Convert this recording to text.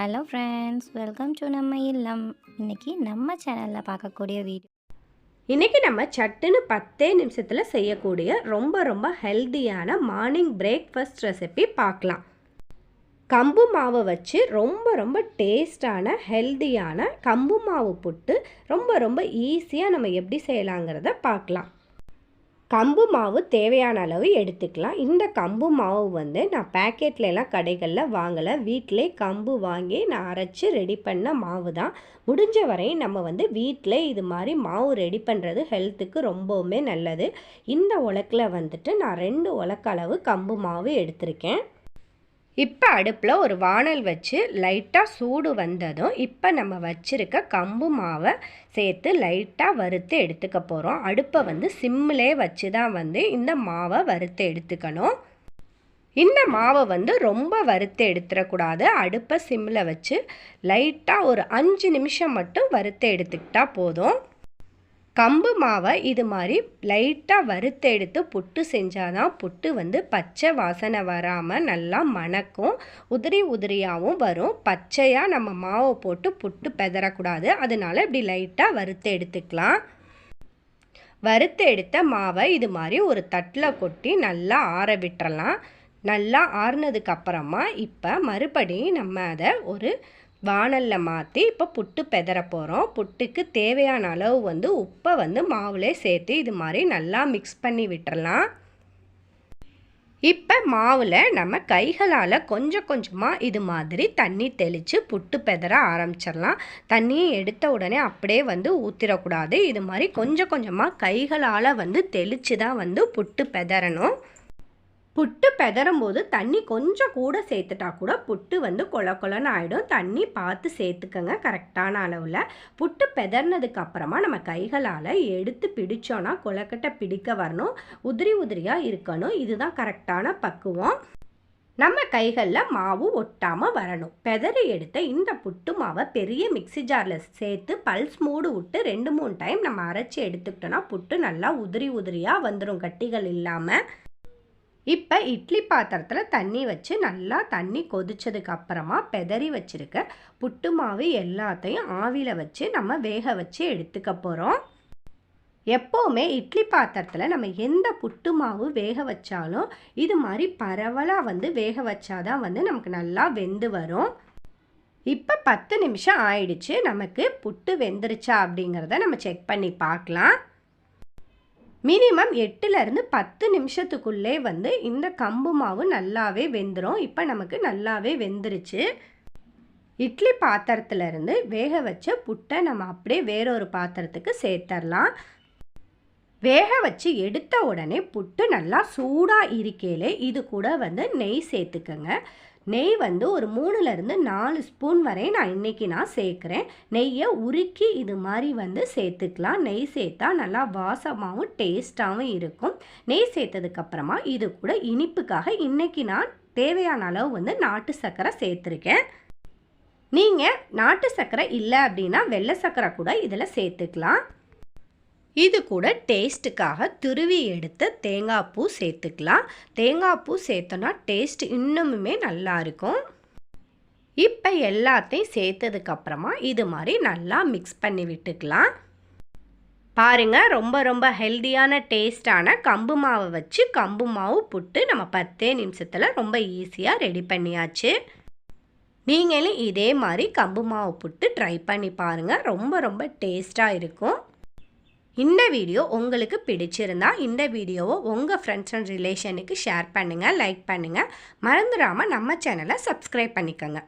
Hello friends welcome to நம்ம இல்லம். இன்னைக்கு நம்ம சேனலில் பார்க்கக்கூடிய வீடியோ இன்றைக்கி நம்ம சட்டுன்னு பத்தே நிமிஷத்தில் செய்யக்கூடிய ரொம்ப ரொம்ப ஹெல்தியான மார்னிங் பிரேக்ஃபாஸ்ட் ரெசிபி பார்க்கலாம். கம்பு மாவை வச்சு ரொம்ப ரொம்ப டேஸ்டான ஹெல்தியான கம்பு மாவு புட்டு ரொம்ப ரொம்ப ஈஸியாக நம்ம எப்படி செய்யலாங்கிறத பார்க்கலாம். கம்பு மாவு தேவையான அளவு எடுத்துக்கலாம். இந்த கம்பு மாவு வந்து நான் பேக்கெட்ல எல்லாம் கடைகளில் வாங்கலை. வீட்டிலே கம்பு வாங்கி நான் அரைச்சி ரெடி பண்ண மாவு தான் முடிஞ்ச வரையும் நம்ம வந்து வீட்டில் இது மாதிரி மாவு ரெடி பண்ணுறது ஹெல்த்துக்கு ரொம்பவுமே நல்லது. இந்த உலக்கில் வந்துட்டு நான் ரெண்டு உலக்களவு கம்பு மாவு எடுத்திருக்கேன். இப்போ அடுப்பில் ஒரு வானல் வச்சு லைட்டாக சூடு வந்ததும் இப்போ நம்ம வச்சுருக்க கம்பு மாவை சேர்த்து லைட்டாக வறுத்து எடுத்துக்க போகிறோம் அடுப்பை வந்து சிம்மிலே வச்சு தான் வந்து இந்த மாவை வறுத்து எடுத்துக்கணும். இந்த மாவை வந்து ரொம்ப வறுத்து எடுத்துடக்கூடாது. அடுப்பை சிம்மில் வச்சு லைட்டாக ஒரு அஞ்சு நிமிஷம் மட்டும் வறுத்து எடுத்துக்கிட்டால் போதும். கம்பு மாவை இது மாதிரி லைட்டாக வறுத்து எடுத்து புட்டு செஞ்சால் தான் புட்டு வந்து பச்சை வாசனை வராமல் நல்லா மணக்கும். உதிரி உதிரியாகவும் வரும். பச்சையாக நம்ம மாவை போட்டு புட்டு பெதறக்கூடாது. அதனால் இப்படி லைட்டாக வறுத்து எடுத்துக்கலாம். வறுத்து எடுத்த மாவை இது மாதிரி ஒரு தட்டில் கொட்டி நல்லா ஆற விட்டுறலாம். நல்லா ஆறுனதுக்கு அப்புறமா இப்போ மறுபடியும் நம்ம அதை ஒரு வானலில் மாற்றி இப்போ புட்டு பெதற போகிறோம் புட்டுக்கு தேவையான அளவு வந்து உப்பை வந்து மாவுலே சேர்த்து இது மாதிரி நல்லா மிக்ஸ் பண்ணி விட்டுறலாம். இப்போ மாவில் நம்ம கைகளால் கொஞ்சம் கொஞ்சமாக இது மாதிரி தண்ணி தெளித்து புட்டு பெதற ஆரம்பிச்சிடலாம். தண்ணியை எடுத்த உடனே அப்படியே வந்து ஊற்றிடக்கூடாது இது மாதிரி கொஞ்சம் கொஞ்சமாக கைகளால் வந்து தெளித்து தான் வந்து புட்டு பெதறணும். புட்டு பெதறும் போது தண்ணி கொஞ்சம் கூட சேர்த்துட்டா கூட புட்டு வந்து கொல கொலன்னு ஆகிடும் தண்ணி பார்த்து சேர்த்துக்கங்க கரெக்டான அளவில். புட்டு பெதர்னதுக்கு அப்புறமா நம்ம கைகளால் எடுத்து பிடிச்சோன்னா கொலக்கட்டை பிடிக்க வரணும். உதிரி உதிரியாக இருக்கணும். இதுதான் கரெக்டான பக்குவம். நம்ம கைகளில் மாவு ஒட்டாமல் வரணும். பெதறி எடுத்த இந்த புட்டு மாவை பெரிய மிக்சி ஜாரில் சேர்த்து பல்ஸ் மூடு விட்டு ரெண்டு மூணு டைம் நம்ம அரைச்சி எடுத்துக்கிட்டோன்னா புட்டு நல்லா உதிரி உதிரியாக வந்துடும் கட்டிகள் இல்லாமல் இப்போ இட்லி பாத்திரத்தில் தண்ணி வச்சு நல்லா தண்ணி கொதிச்சதுக்கு அப்புறமா பெதறி வச்சுருக்க புட்டு மாவு எல்லாத்தையும் ஆவியில் வச்சு நம்ம வேக வச்சு எடுத்துக்க போகிறோம் எப்போவுமே இட்லி பாத்திரத்தில் நம்ம எந்த புட்டு மாவு வேக வச்சாலும் இது மாதிரி பரவலாக வந்து வேக வச்சாதான் வந்து நமக்கு நல்லா வெந்து வரும். இப்போ பத்து நிமிஷம் ஆயிடுச்சு. நமக்கு புட்டு வெந்துருச்சா அப்படிங்கிறத நம்ம செக் பண்ணி பார்க்கலாம். மினிமம் எட்டுலேருந்து பத்து நிமிஷத்துக்குள்ளே வந்து இந்த கம்பு மாவு நல்லாவே வெந்துடும் இப்போ நமக்கு நல்லாவே வெந்துருச்சு. இட்லி பாத்திரத்துலேருந்து வேக வச்ச புட்டை நம்ம அப்படியே வேறொரு பாத்திரத்துக்கு சேர்த்துடலாம் வேக வச்சு எடுத்த உடனே புட்டு நல்லா சூடாக இருக்கையிலே இது கூட வந்து நெய் சேர்த்துக்கங்க. நெய் வந்து ஒரு மூணுலேருந்து நாலு ஸ்பூன் வரை நான் இன்றைக்கி நான் சேர்க்குறேன். நெய்யை உருக்கி இது மாதிரி வந்து சேர்த்துக்கலாம். நெய் சேர்த்தா நல்லா வாசமாகவும் டேஸ்ட்டாகவும் இருக்கும். நெய் சேர்த்ததுக்கப்புறமா இது கூட இனிப்புக்காக இன்றைக்கி நான் தேவையான அளவு வந்து நாட்டு சர்க்கரை சேர்த்துருக்கேன். நீங்கள் நாட்டு சர்க்கரை இல்லை அப்படின்னா வெள்ளை சர்க்கரை கூட இதில் சேர்த்துக்கலாம். இது கூட டேஸ்ட்டுக்காக துருவி எடுத்து தேங்காய் பூ சேர்த்துக்கலாம். தேங்காய் பூ சேர்த்தோன்னா டேஸ்ட் இன்னுமுமே நல்லாயிருக்கும் இப்போ எல்லாத்தையும் சேர்த்ததுக்கப்புறமா இது மாதிரி நல்லா மிக்ஸ் பண்ணி விட்டுக்கலாம். பாருங்கள் ரொம்ப ரொம்ப ஹெல்த்தியான டேஸ்டான கம்பு மாவை வச்சு கம்பு மாவு புட்டு நம்ம பத்தே நிமிஷத்தில் ரொம்ப ஈஸியாக ரெடி பண்ணியாச்சு. நீங்களும் இதே மாதிரி கம்பு மாவு புட்டு ட்ரை பண்ணி பாருங்கள் ரொம்ப ரொம்ப டேஸ்ட்டாக இருக்கும். இந்த வீடியோ உங்களுக்கு பிடிச்சிருந்தா இந்த வீடியோவை உங்கள் ஃப்ரெண்ட்ஸ் அண்ட் ரிலேஷனுக்கு ஷேர் பண்ணுங்கள் லைக் பண்ணுங்கள் மறந்துடாமல் நம்ம சேனலை சப்ஸ்கிரைப் பண்ணிக்கோங்க.